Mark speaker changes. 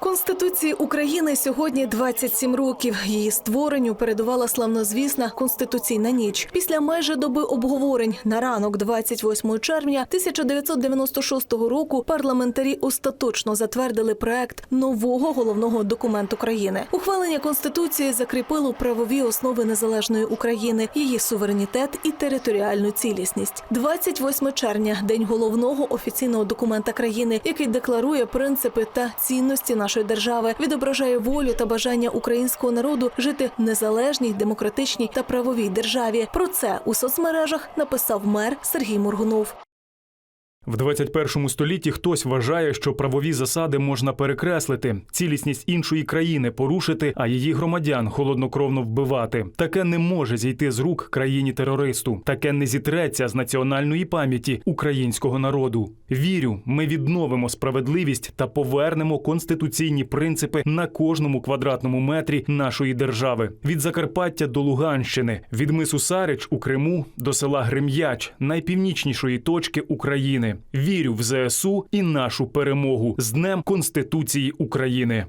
Speaker 1: Конституції України сьогодні 27 років. Її створенню передувала славнозвісна конституційна ніч. Після майже доби обговорень на ранок, 28 червня 1996 року, парламентарі остаточно затвердили проект нового головного документу країни. Ухвалення конституції закріпило правові основи незалежної України, її суверенітет і територіальну цілісність. 28 червня день головного офіційного документа країни, який декларує принципи та цінності нашої держави, відображає волю та бажання українського народу жити в незалежній, демократичній та правовій державі. Про це у соцмережах написав мер Сергій Моргунов.
Speaker 2: В 21 столітті хтось вважає, що правові засади можна перекреслити, цілісність іншої країни порушити, а її громадян холоднокровно вбивати. Таке не може зійти з рук країні терористу. Таке не зітреться з національної пам'яті українського народу. Вірю, ми відновимо справедливість та повернемо конституційні принципи на кожному квадратному метрі нашої держави від Закарпаття до Луганщини, від мису Сарич у Криму до села Грем'яч, найпівнічнішої точки України. Вірю в ЗСУ і нашу перемогу з Днем Конституції України.